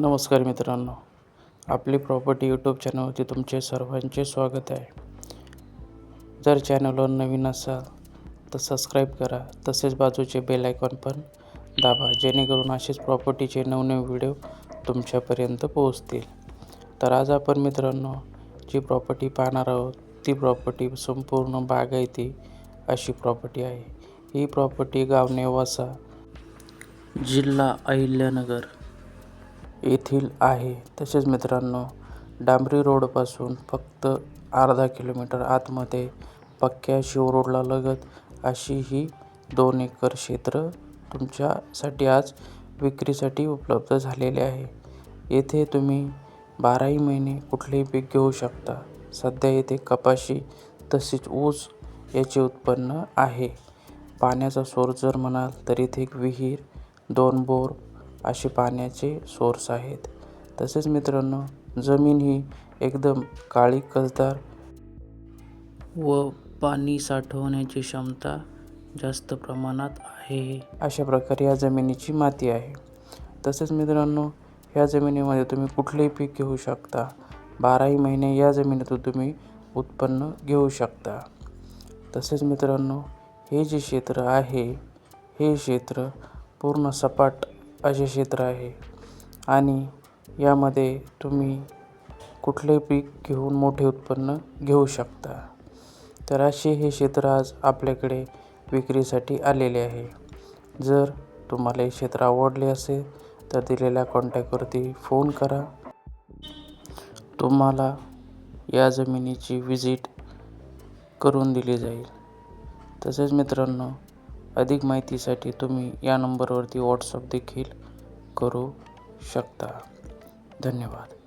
नमस्कार मित्रांनो आपली प्रॉपर्टी यूट्यूब चॅनलवरती तुमचे सर्वांचे स्वागत आहे. जर चॅनलवर नवीन असाल तर सबस्क्राईब करा तसेच बाजूचे बेल आयकॉन पण दाबा जेणेकरून असेच प्रॉपर्टीचे नवनवीन व्हिडिओ तुमच्यापर्यंत पोहोचतील. तर आज आपण मित्रांनो जी प्रॉपर्टी पाहणार आहोत ती प्रॉपर्टी संपूर्ण बागायती अशी प्रॉपर्टी आहे. ही प्रॉपर्टी गाव नेवासा जिल्हा अहिल्यानगर येथील आहे. तसेच मित्रांनो डांबरी रोडपासून फक्त अर्धा किलोमीटर आतमध्ये पक्क्या शिवरोडला लगत अशी ही दोन एकर क्षेत्र तुमच्यासाठी आज विक्रीसाठी उपलब्ध झालेले आहे. येथे तुम्ही बाराही महिने कुठलेही पीक घेऊ शकता. सध्या येथे कपाशी तसेच ऊस याचे उत्पन्न आहे. पाण्याचा सोर्स जर म्हणाल तर इथे एक विहीर दोन बोर असे पाण्याचे सोर्स आहेत. तसेच मित्रांनो जमीन ही एकदम काळी कसदार व पाणी साठवण्याची क्षमता जास्त प्रमाणात आहे. अशा प्रकारे या जमिनीची माती आहे. तसेच मित्रांनो ह्या जमिनीमध्ये तुम्ही कुठलेही पीक घेऊ शकता. बाराही महिने या जमिनीतून तुम्ही उत्पन्न घेऊ शकता. तसेच मित्रांनो हे जे क्षेत्र आहे हे क्षेत्र पूर्ण सपाट असे क्षेत्र आहे. आणि यामध्ये तुम्ही कुठले पीक घेऊन मोठे उत्पन्न घेऊ शकता. तर असे हे क्षेत्र आज आपल्याकडे विक्रीसाठी आलेले आहे. जर तुम्हाला हे क्षेत्र आवडले असेल तर दिलेल्या कॉन्टॅक्टवरती फोन करा. तुम्हाला या जमिनीची विजिट करून दिली जाईल. तसेच मित्रांनो अधिक माहितीसाठी तुम्ही या नंबरवरती व्हॉट्सअप देखील करू शकता. धन्यवाद.